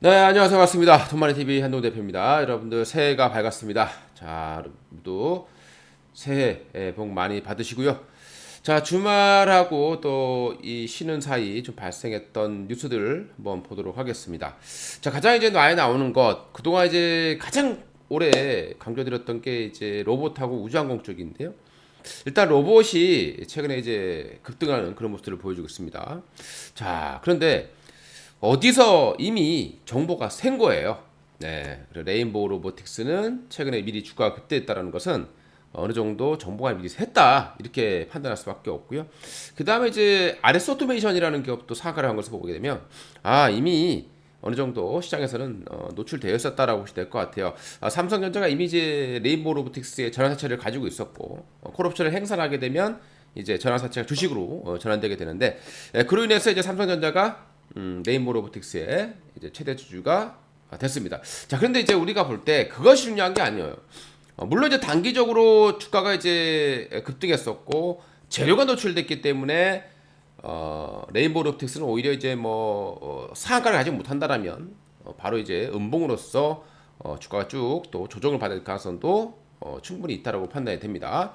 네, 안녕하세요. 반갑습니다. 돈마리 TV 한동 대표입니다. 여러분들 새해가 밝았습니다. 자, 모두 새해 예, 복 많이 받으시고요. 자, 주말하고 또 이 쉬는 사이 좀 발생했던 뉴스들 한번 보도록 하겠습니다. 자, 가장 이제 많이 나오는 것, 그동안 이제 가장 오래 강조드렸던 게 이제 로봇하고 우주항공 쪽인데요. 일단 로봇이 최근에 이제 급등하는 그런 모습들을 보여주고 있습니다. 자, 그런데 어디서 이미 정보가 샌 거예요. 네, 레인보우 로보틱스는 최근에 미리 주가가 급등했다는 것은 어느 정도 정보가 미리 샜다 이렇게 판단할 수밖에 없고요. 그 다음에 이제 아레스 오토메이션이라는 기업도 사과를 한 것을 보게 되면 아 이미 어느 정도 시장에서는 어, 노출되어 있었다라고 보시면 될 것 같아요. 아, 삼성전자가 이미 이제 레인보우 로보틱스의 전환사채를 가지고 있었고 어, 콜옵션을 행사하게 되면 이제 전환사채가 주식으로 어, 전환되게 되는데 예, 그로 인해서 이제 삼성전자가 음, 레인보우 로보틱스의 이제 최대 주주가 됐습니다. 자, 그런데 이제 우리가 볼 때 그것이 중요한 게 아니에요. 어, 물론 이제 단기적으로 주가가 이제 급등했었고 재료가 노출됐기 때문에 어, 레인보우 로보틱스는 오히려 이제 뭐 어, 상한가를 가지 못한다라면 어, 바로 이제 음봉으로서 어, 주가가 쭉 또 조정을 받을 가능성도 어, 충분히 있다라고 판단이 됩니다.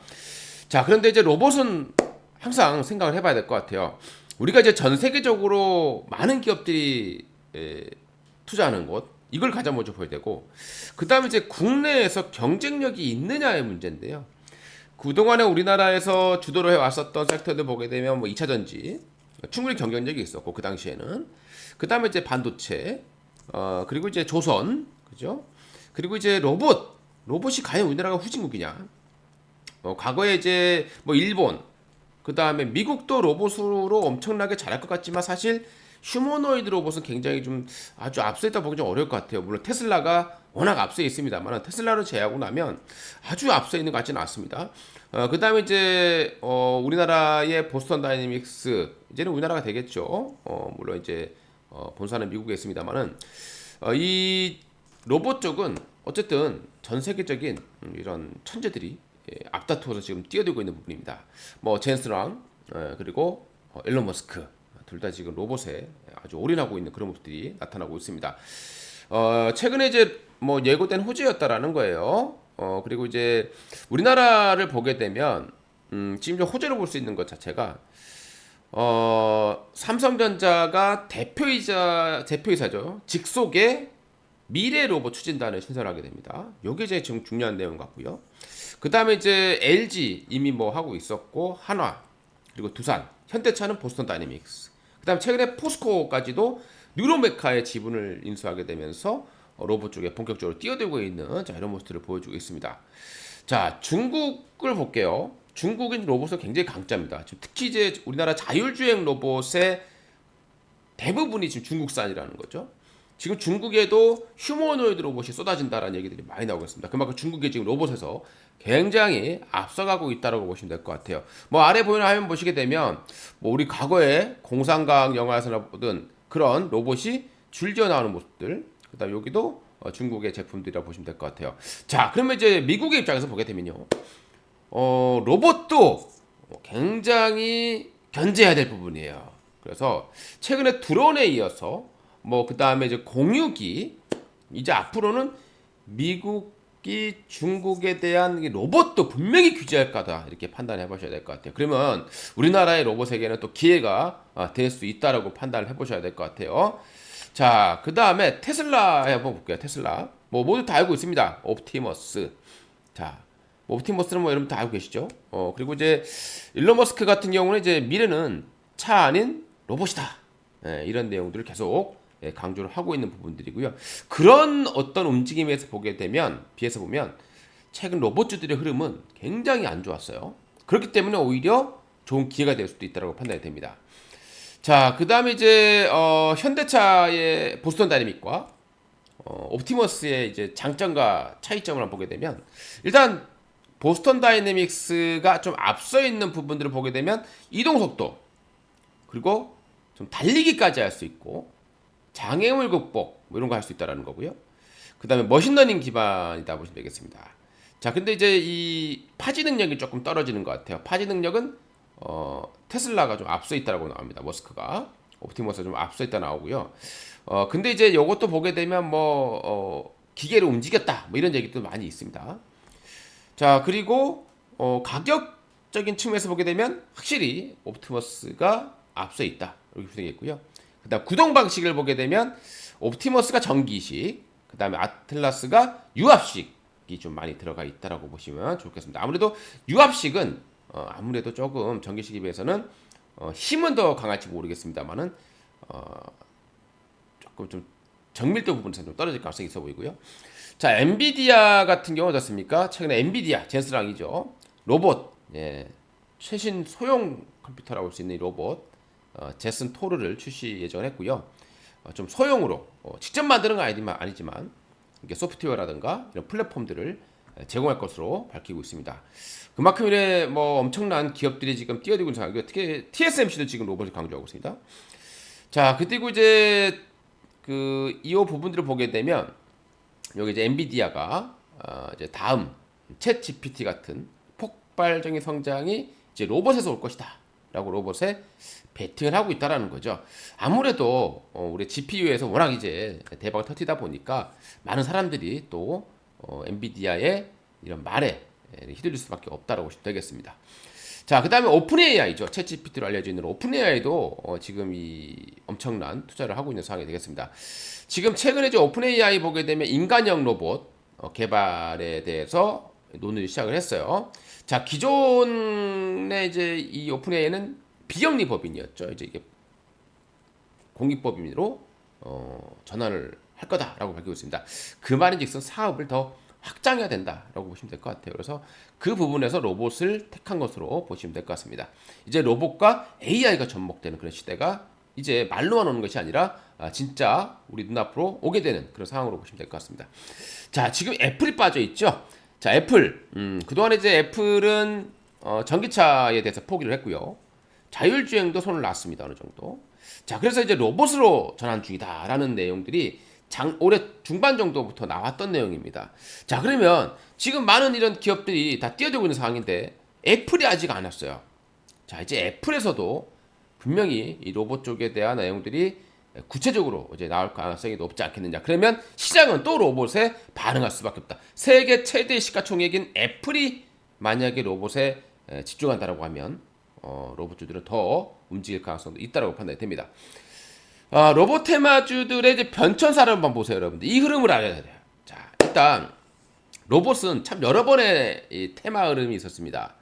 자, 그런데 이제 로봇은 항상 생각을 해봐야 될 것 같아요. 우리가 이제 전 세계적으로 많은 기업들이 에, 투자하는 곳 이걸 가장 먼저 보여야 되고 그 다음에 이제 국내에서 경쟁력이 있느냐의 문제인데요. 그동안에 우리나라에서 주도를 해 왔었던 섹터들 보게 되면 뭐 2차 전지 충분히 경쟁력이 있었고 그 당시에는. 그 다음에 이제 반도체 어 그리고 이제 조선 그죠? 그리고 이제 로봇 로봇이 과연 우리나라가 후진국이냐? 어 과거에 이제 뭐 일본 그 다음에 미국도 로봇으로 엄청나게 잘할 것 같지만 사실 휴머노이드 로봇은 굉장히 좀 아주 앞서 있다 보기 좀 어려울 것 같아요. 물론 테슬라가 워낙 앞서 있습니다만 테슬라를 제외하고 나면 아주 앞서 있는 것 같지는 않습니다. 어, 그 다음에 이제 어, 우리나라의 보스턴 다이내믹스 이제는 우리나라가 되겠죠. 어, 물론 이제 어, 본사는 미국에 있습니다만은 어, 이 로봇 쪽은 어쨌든 전 세계적인 이런 천재들이 예, 앞다투어서 지금 뛰어들고 있는 부분입니다. 뭐 젠스랑 예, 그리고 어, 일론 머스크 둘 다 지금 로봇에 아주 올인하고 있는 그런 모습들이 나타나고 있습니다. 어, 최근에 이제 뭐 예고된 호재였다라는 거예요. 어, 그리고 이제 우리나라를 보게 되면 음, 지금 좀 호재로 볼 수 있는 것 자체가 어, 삼성전자가 대표이자 대표이사죠. 직속의 미래 로봇 추진단을 신설하게 됩니다. 요게 이제 좀 중요한 내용 같고요. 그 다음에 이제 LG 이미 뭐 하고 있었고 한화 그리고 두산 현대차는 보스턴 다이내믹스 그 다음에 최근에 포스코까지도 뉴로메카의 지분을 인수하게 되면서 로봇 쪽에 본격적으로 뛰어들고 있는 자, 이런 모습들을 보여주고 있습니다. 자 중국을 볼게요. 중국인 로봇은 굉장히 강자입니다. 지금 특히 이제 우리나라 자율주행 로봇의 대부분이 지금 중국산이라는 거죠. 지금 중국에도 휴머노이드 로봇이 쏟아진다라는 얘기들이 많이 나오고 있습니다. 그만큼 중국이 지금 로봇에서 굉장히 앞서가고 있다라고 보시면 될 것 같아요. 뭐 아래 보이는 화면 보시게 되면 뭐 우리 과거에 공상과학 영화에서나 보던 그런 로봇이 줄지어 나오는 모습들, 그다음 여기도 어, 중국의 제품들이라고 보시면 될 것 같아요. 자, 그러면 이제 미국의 입장에서 보게 되면요, 어, 로봇도 굉장히 견제해야 될 부분이에요. 그래서 최근에 드론에 이어서 뭐 그 다음에 이제 공유기 이제 앞으로는 미국이 중국에 대한 로봇도 분명히 규제할 거다 이렇게 판단해 보셔야 될 것 같아요. 그러면 우리나라의 로봇에게는 또 기회가 아, 될수 있다라고 판단을 해 보셔야 될 것 같아요. 자, 그 다음에 테슬라 한번 볼게요. 테슬라 뭐 모두 다 알고 있습니다. 옵티머스. 자, 뭐 옵티머스는 뭐 여러분 다 알고 계시죠? 어 그리고 이제 일론 머스크 같은 경우는 이제 미래는 차 아닌 로봇이다. 예, 이런 내용들을 계속 예, 강조를 하고 있는 부분들이고요. 그런 어떤 움직임에서 보게 되면 비해서 보면 최근 로봇주들의 흐름은 굉장히 안 좋았어요. 그렇기 때문에 오히려 좋은 기회가 될 수도 있다고 판단이 됩니다. 자, 그 다음에 이제 어, 현대차의 보스턴 다이내믹과 어, 옵티머스의 이제 장점과 차이점을 보게 되면 일단 보스턴 다이내믹스가 좀 앞서 있는 부분들을 보게 되면 이동 속도 그리고 좀 달리기까지 할 수 있고 장애물 극복 뭐 이런 거 할 수 있다라는 거고요. 그 다음에 머신러닝 기반이다 보시면 되겠습니다. 자, 근데 이제 이 파지 능력이 조금 떨어지는 것 같아요. 파지 능력은 어, 테슬라가 좀 앞서 있다라고 나옵니다. 머스크가 옵티머스가 좀 앞서 있다 나오고요. 어 근데 이제 이것도 보게 되면 뭐 어, 기계를 움직였다 뭐 이런 얘기도 많이 있습니다. 자 그리고 어, 가격적인 측면에서 보게 되면 확실히 옵티머스가 앞서 있다 이렇게 분석했고요. 그 다음 구동 방식을 보게 되면 옵티머스가 전기식, 그 다음에 아틀라스가 유압식이 좀 많이 들어가 있다라고 보시면 좋겠습니다. 아무래도 유압식은 어, 아무래도 조금 전기식에 비해서는 어, 힘은 더 강할지 모르겠습니다만은 어, 조금 좀 정밀도 부분에서 좀 떨어질 가능성이 있어 보이고요. 자, 엔비디아 같은 경우 어떻습니까? 최근에 엔비디아 젠스랑이죠. 로봇, 예, 최신 소형 컴퓨터라고 할 수 있는 이 로봇 어, 제슨 토르를 출시 예정했고요. 어, 좀 소형으로 어, 직접 만드는 건 아니지만, 아니지만 이게 소프트웨어라든가 이런 플랫폼들을 에, 제공할 것으로 밝히고 있습니다. 그만큼 이래 뭐 엄청난 기업들이 지금 뛰어들고 있는 상황이고 특히 TSMC도 지금 로봇을 강조하고 있습니다. 자, 그리고 이제 그 이호 부분들을 보게 되면 여기 이제 엔비디아가 어, 이제 다음 챗 GPT 같은 폭발적인 성장이 이제 로봇에서 올 것이다 라고 로봇에 베팅을 하고 있다라는 거죠. 아무래도 어, 우리 GPU에서 워낙 이제 대박을 터뜨리다 보니까 많은 사람들이 또 어, 엔비디아의 이런 말에 휘둘릴 수밖에 없다라고 보시면 되겠습니다. 자, 그 다음에 오픈 AI죠. 챗 GPT로 알려져 있는 오픈 AI도 어, 지금 이 엄청난 투자를 하고 있는 상황이 되겠습니다. 지금 최근에 오픈 AI 보게 되면 인간형 로봇 어, 개발에 대해서 논의를 시작을 했어요. 자, 기존에 이제 이 오픈 AI는 비영리 법인이었죠. 이제 이게 공익법인으로 어, 전환을 할 거다라고 밝히고 있습니다. 그 말인즉슨 사업을 더 확장해야 된다라고 보시면 될 것 같아요. 그래서 그 부분에서 로봇을 택한 것으로 보시면 될 것 같습니다. 이제 로봇과 AI가 접목되는 그런 시대가 이제 말로만 오는 것이 아니라 아, 진짜 우리 눈앞으로 오게 되는 그런 상황으로 보시면 될 것 같습니다. 자, 지금 애플이 빠져 있죠. 자, 애플. 음, 그동안 이제 애플은 어, 전기차에 대해서 포기를 했고요. 자율주행도 손을 놨습니다. 어느 정도. 자, 그래서 이제 로봇으로 전환 중이다라는 내용들이 장, 올해 중반 정도부터 나왔던 내용입니다. 자, 그러면 지금 많은 이런 기업들이 다 뛰어들고 있는 상황인데 애플이 아직 안 왔어요. 자, 이제 애플에서도 분명히 이 로봇 쪽에 대한 내용들이 구체적으로 이제 나올 가능성이 높지 않겠느냐. 그러면 시장은 또 로봇에 반응할 수밖에 없다. 세계 최대 시가총액인 애플이 만약에 로봇에 집중한다라고 하면 어, 로봇주들은 더 움직일 가능성도 있다라고 판단이 됩니다. 아, 로봇 테마주들의 변천사를 한번 보세요, 여러분들. 이 흐름을 알아야 돼요. 자, 일단 로봇은 참 여러 번의 이 테마 흐름이 있었습니다.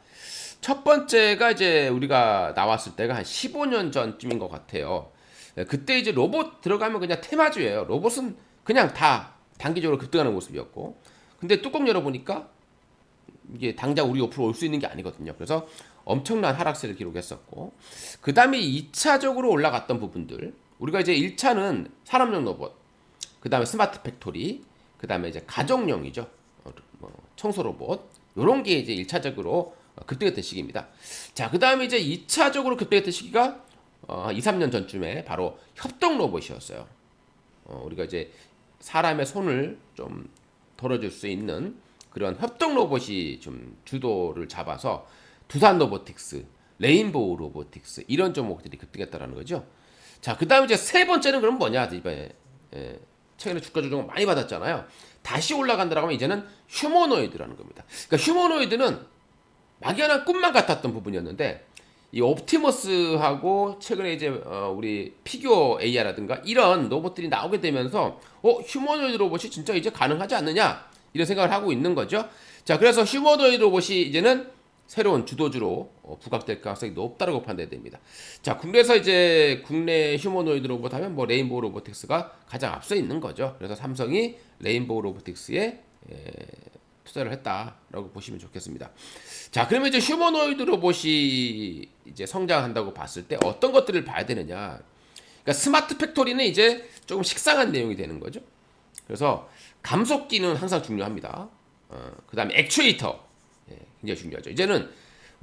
첫 번째가 이제 우리가 나왔을 때가 한 15년 전쯤인 것 같아요. 네, 그때 이제 로봇 들어가면 그냥 테마주예요. 로봇은 그냥 다 단기적으로 급등하는 모습이었고, 근데 뚜껑 열어보니까 이게 당장 우리 옆으로 올 수 있는 게 아니거든요. 그래서 엄청난 하락세를 기록했었고, 그 다음에 2차적으로 올라갔던 부분들, 우리가 이제 1차는 산업용 로봇, 그 다음에 스마트 팩토리, 그 다음에 이제 가정용이죠. 어, 뭐 청소 로봇. 요런 게 이제 1차적으로 급등했던 시기입니다. 자, 그 다음에 이제 2차적으로 급등했던 시기가 어, 2, 3년 전쯤에 바로 협동 로봇이었어요. 어, 우리가 이제 사람의 손을 좀 덜어줄 수 있는 그런 협동 로봇이 좀 주도를 잡아서 두산 로보틱스, 레인보우 로보틱스 이런 종목들이 급등했다라는 거죠. 자, 그 다음에 이제 세 번째는 그럼 뭐냐, 이번에. 예, 최근에 주가 조정을 많이 받았잖아요. 다시 올라간다라고 하면 이제는 휴머노이드라는 겁니다. 그러니까 휴머노이드는 막연한 꿈만 같았던 부분이었는데, 이 옵티머스하고 최근에 이제 어, 우리 피규어 AI라든가 이런 로봇들이 나오게 되면서 어 휴머노이드 로봇이 진짜 이제 가능하지 않느냐 이런 생각을 하고 있는 거죠. 자 그래서 휴머노이드 로봇이 이제는 새로운 주도주로 어, 부각될 가능성이 높다고 판단됩니다. 자, 국내에서 이제 국내 휴머노이드 로봇 하면 뭐 레인보우 로보틱스가 가장 앞서 있는 거죠. 그래서 삼성이 레인보우 로보틱스에 에, 투자를 했다라고 보시면 좋겠습니다. 자, 그러면 이제 휴머노이드 로봇이 이제 성장한다고 봤을 때 어떤 것들을 봐야 되느냐? 그러니까 스마트 팩토리는 이제 조금 식상한 내용이 되는 거죠. 그래서 감속기는 항상 중요합니다. 어, 그 다음에 액추에이터 굉장히 중요하죠. 이제는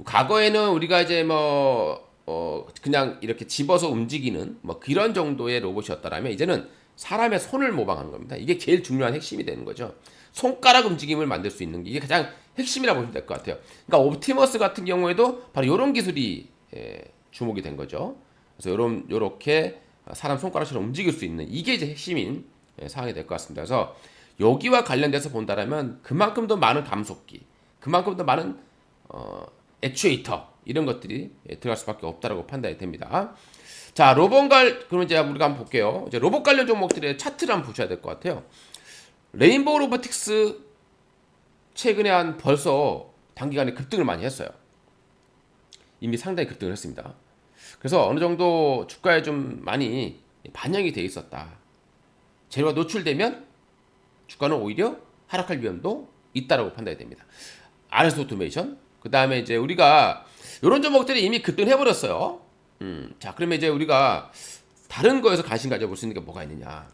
과거에는 우리가 이제 뭐 어, 그냥 이렇게 집어서 움직이는 뭐 그런 정도의 로봇이었다라면 이제는 사람의 손을 모방하는 겁니다. 이게 제일 중요한 핵심이 되는 거죠. 손가락 움직임을 만들 수 있는 게 이게 가장 핵심이라고 보시면 될 것 같아요. 그러니까 옵티머스 같은 경우에도 바로 이런 기술이 예, 주목이 된 거죠. 그래서 이런 요렇게 사람 손가락처럼 움직일 수 있는 이게 이제 핵심인 예, 사항이 될 것 같습니다. 그래서 여기와 관련돼서 본다라면 그만큼 더 많은 감속기, 그만큼 더 많은 어, 액추에이터 이런 것들이 예, 들어갈 수밖에 없다라고 판단이 됩니다. 자, 로봇 갈 그럼 이제 우리가 한번 볼게요. 이제 로봇 관련 종목들의 차트를 한번 보셔야 될 것 같아요. 레인보우 로보틱스 최근에 한 벌써 단기간에 급등을 많이 했어요. 이미 상당히 급등을 했습니다. 그래서 어느 정도 주가에 좀 많이 반영이 돼 있었다. 재료가 노출되면 주가는 오히려 하락할 위험도 있다라고 판단이 됩니다. RS 오토메이션, 그 다음에 이제 우리가 이런 종목들이 이미 급등해 버렸어요. 음, 자 그러면 이제 우리가 다른 거에서 관심 가져볼 수 있는 게 뭐가 있느냐?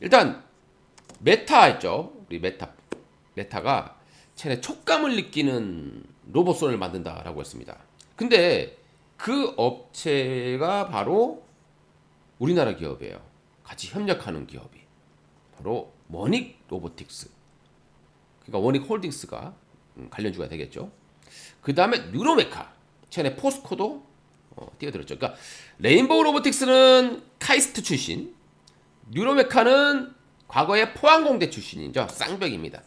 일단 메타 있죠. 우리 메타 메타가 최근에 촉감을 느끼는 로봇손을 만든다라고 했습니다. 근데 그 업체가 바로 우리나라 기업이에요. 같이 협력하는 기업이 바로 원익 로보틱스. 그러니까 원익 홀딩스가 음, 관련주가 되겠죠. 그 다음에 뉴로메카. 최근에 포스코도 어, 뛰어들었죠. 그러니까 레인보우 로보틱스는 카이스트 출신, 뉴로메카는 과거에 포항공대 출신이죠. 쌍벽입니다.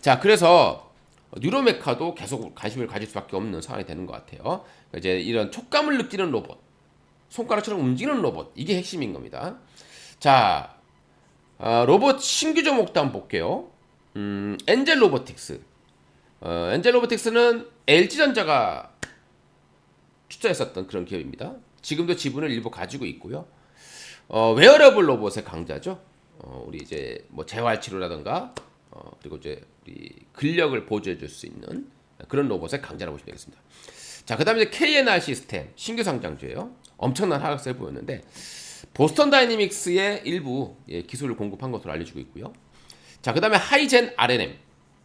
자, 그래서 뉴로메카도 계속 관심을 가질 수밖에 없는 상황이 되는 것 같아요. 이제 이런 촉감을 느끼는 로봇, 손가락처럼 움직이는 로봇, 이게 핵심인 겁니다. 자, 어, 로봇 신규 종목도 한번 볼게요. 음, 엔젤 로보틱스. 어, 엔젤 로보틱스는 LG전자가 투자했었던 그런 기업입니다. 지금도 지분을 일부 가지고 있고요. 어, 웨어러블 로봇의 강자죠. 어, 우리 이제 뭐 재활 치료라든가 어, 그리고 이제 우리 근력을 보조해 줄 수 있는 그런 로봇의 강자라고 보시면 되겠습니다. 자, 그다음에 이제 KNR 시스템 신규 상장주예요. 엄청난 하락세를 보였는데 보스턴 다이내믹스의 일부 예, 기술을 공급한 것으로 알려지고 있고요. 자, 그다음에 하이젠 RNM.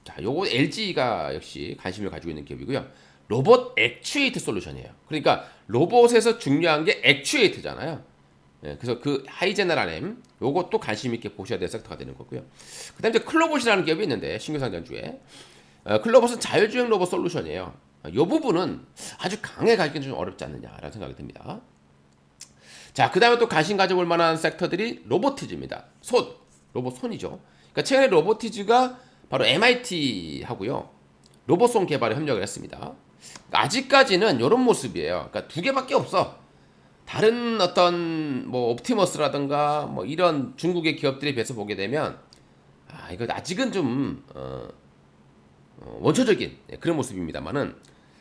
자, 요거 LG가 역시 관심을 가지고 있는 기업이고요. 로봇 액추에이트 솔루션이에요. 그러니까 로봇에서 중요한 게 액추에이트잖아요. 예, 그래서 그 하이젠 RNM 요것도 관심 있게 보셔야 될 섹터가 되는 거고요. 그다음에 이제 클로봇이라는 기업이 있는데 신규 상장주에 어, 클로봇은 자율주행 로봇 솔루션이에요. 이 부분은 아주 강해 가기는 좀 어렵지 않느냐라는 생각이 듭니다. 자, 그 다음에 또 관심 가져볼 만한 섹터들이 로보티즈입니다. 손, 로봇 손이죠. 그러니까 최근에 로보티즈가 바로 MIT 하고요. 로봇손 개발에 협력을 했습니다. 아직까지는 이런 모습이에요. 그러니까 두 개밖에 없어. 다른 어떤 뭐 옵티머스라든가 뭐 이런 중국의 기업들에 비해서 보게 되면 아 이거 아직은 좀 어, 어, 원초적인 예, 그런 모습입니다만은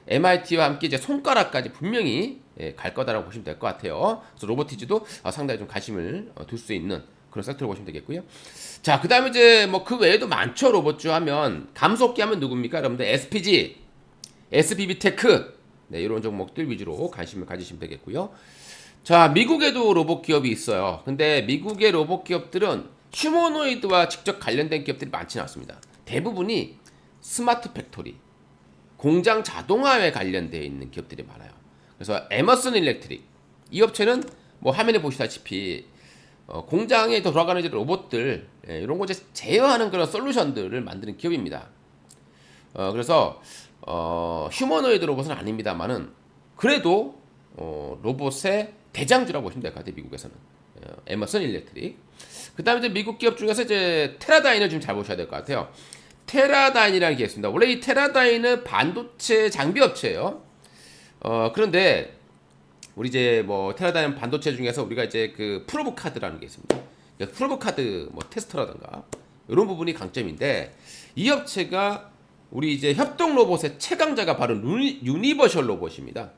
MIT와 함께 이제 손가락까지 분명히 예, 갈 거다라고 보시면 될 것 같아요. 그래서 로보티즈도 어, 상당히 좀 관심을 어, 둘수 있는 그런 섹터로 보시면 되겠고요. 자, 그 다음에 이제 뭐 그 외에도 많죠. 로봇주 하면 감속기 하면 누굽니까? 여러분들 SPG, SBB 테크 네, 이런 종목들 위주로 관심을 가지시면 되겠고요. 자, 미국에도 로봇 기업이 있어요. 근데 미국의 로봇 기업들은 휴머노이드와 직접 관련된 기업들이 많지는 않습니다. 대부분이 스마트 팩토리, 공장 자동화에 관련되어 있는 기업들이 많아요. 그래서 에머슨 일렉트릭 이 업체는 뭐 화면에 보시다시피 어, 공장에 돌아가는 로봇들 예, 이런 거 이제 제어하는 그런 솔루션들을 만드는 기업입니다. 어, 그래서 어, 휴머노이드 로봇은 아닙니다만은 그래도 어, 로봇의 대장주라고 보시면 될 것 같아요 미국에서는 어, 에머슨 일렉트릭. 그다음에 이제 미국 기업 중에서 이제 테라다인을 좀 잘 보셔야 될 것 같아요. 테라다인이라는 게 있습니다. 원래 이 테라다인은 반도체 장비 업체예요. 어, 그런데 우리 이제 뭐 테라다인 반도체 중에서 우리가 이제 그 프로브 카드라는 게 있습니다. 그러니까 프로브 카드 뭐 테스터라든가 이런 부분이 강점인데 이 업체가 우리 이제 협동 로봇의 최강자가 바로 유니, 유니버셜 로봇입니다.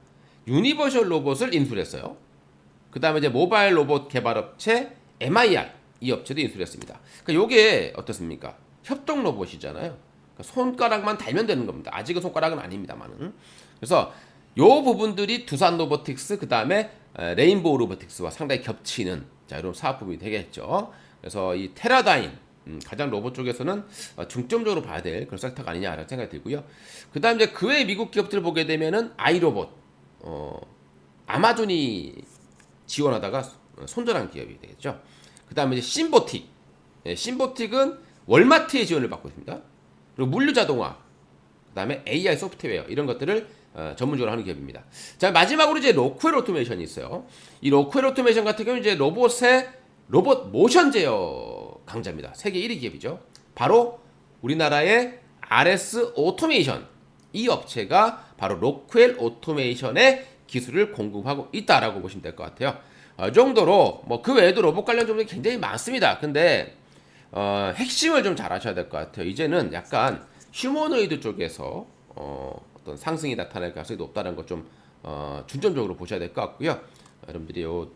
유니버셜 로봇을 인수했어요. 그 다음에 이제 모바일 로봇 개발 업체 MIR 이 업체도 인수했습니다. 그러니까 요게 어떻습니까? 협동 로봇이잖아요. 그러니까 손가락만 달면 되는 겁니다. 아직은 손가락은 아닙니다만은. 그래서 요 부분들이 두산 로보틱스 그 다음에 레인보우 로보틱스와 상당히 겹치는 자 이런 사업 부분이 되겠죠. 그래서 이 테라다인 음, 가장 로봇 쪽에서는 어, 중점적으로 봐야 될 그런 섹터가 아니냐라는 생각이 들고요. 그 다음 이제 그 외 미국 기업들을 보게 되면은 아이로봇, 어, 아마존이 지원하다가 손절한 기업이 되겠죠. 그 다음에 이제 심보틱, 예, 심보틱은 월마트의 지원을 받고 있습니다. 그리고 물류 자동화, 그 다음에 AI 소프트웨어 이런 것들을 어, 전문적으로 하는 기업입니다. 자 마지막으로 이제 로쿠엘 오토메이션이 있어요. 이 로쿠엘 오토메이션 같은 경우 이제 로봇의 로봇 모션 제어 강자입니다. 세계 1위 기업이죠. 바로 우리나라의 RS 오토메이션 이 업체가 바로 로쿠엘 오토메이션의 기술을 공급하고 있다라고 보시면 될 것 같아요. 어, 이 정도로 뭐 그 외에도 로봇 관련 종목이 굉장히 많습니다. 근데 어, 핵심을 좀 잘 하셔야 될 것 같아요. 이제는 약간 휴머노이드 쪽에서 어, 어떤 상승이 나타날 가능성이 높다는 거좀 어, 중점적으로 보셔야 될 것 같고요. 여러분들이 요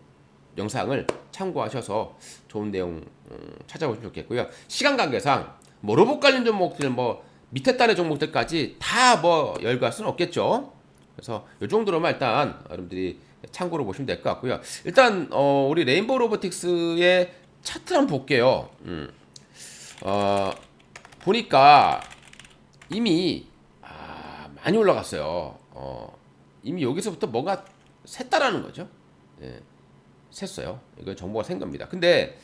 영상을 참고하셔서 좋은 내용 음, 찾아보시면 좋겠고요. 시간 관계상 뭐 로봇 관련 종목들 뭐 밑에 단의 종목들까지 다 뭐 열거할 수는 없겠죠. 그래서 이 정도로만 일단 여러분들이 참고로 보시면 될 것 같고요. 일단 어, 우리 레인보우 로보틱스의 차트 한번 볼게요. 음. 어, 보니까 이미 아, 많이 올라갔어요. 어, 이미 여기서부터 뭔가 샜다라는 거죠. 예, 샜어요. 이거 정보가 센 겁니다. 근데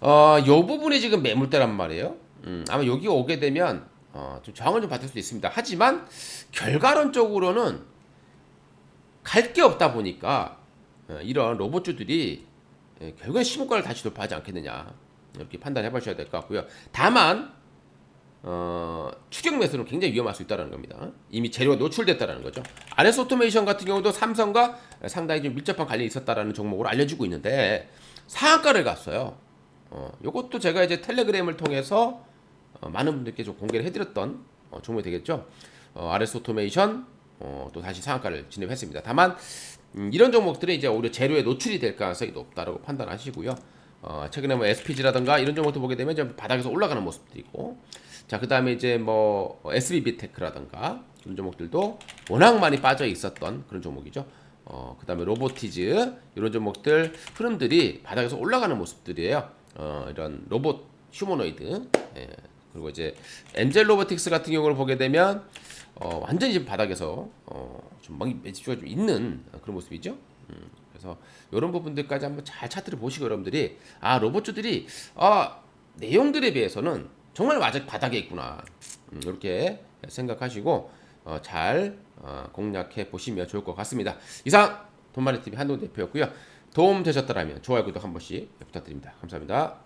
어, 요 부분이 지금 매물대란 말이에요. 음, 아마 여기 오게 되면 어, 좀 저항을 좀 받을 수도 있습니다. 하지만 결과론적으로는 갈 게 없다 보니까 어, 이런 로봇주들이 예, 결국엔 신고가를 다시 돌파하지 않겠느냐 이렇게 판단해 보셔야 될 것 같고요. 다만 어, 추격 매수는 굉장히 위험할 수 있다는 겁니다. 이미 재료가 노출됐다는 거죠. RS 오토메이션 같은 경우도 삼성과 상당히 좀 밀접한 관련이 있었다라는 종목으로 알려지고 있는데 상한가를 갔어요. 어, 요것도 제가 이제 텔레그램을 통해서 어, 많은 분들께 좀 공개를 해드렸던 어, 종목이 되겠죠. 어, RS 오토메이션 어, 또 다시 상한가를 진입했습니다. 다만 음, 이런 종목들은 이제 오히려 재료에 노출이 될 가능성이 높다라고 판단하시고요. 어, 최근에 뭐 SPG라든가 이런 종목들 보게 되면 좀 바닥에서 올라가는 모습들이고, 자 그 다음에 이제 뭐 SBB 테크라든가 이런 종목들도 워낙 많이 빠져 있었던 그런 종목이죠. 어, 그 다음에 로보티즈 이런 종목들 흐름들이 바닥에서 올라가는 모습들이에요. 어, 이런 로봇 휴머노이드 예, 그리고 이제 엔젤 로보틱스 같은 경우를 보게 되면 어, 완전히 지금 바닥에서 어, 좀 많이 매집주가 좀 있는 그런 모습이죠. 음, 그래서 이런 부분들까지 한번 잘 차트를 보시고 여러분들이 아 로봇주들이 아 내용들에 비해서는 정말 아직 바닥에 있구나 음, 이렇게 생각하시고 어, 잘 어, 공략해 보시면 좋을 것 같습니다. 이상 돈마리 TV 한동 대표였고요. 도움 되셨다라면 좋아요 구독 한 번씩 부탁드립니다. 감사합니다.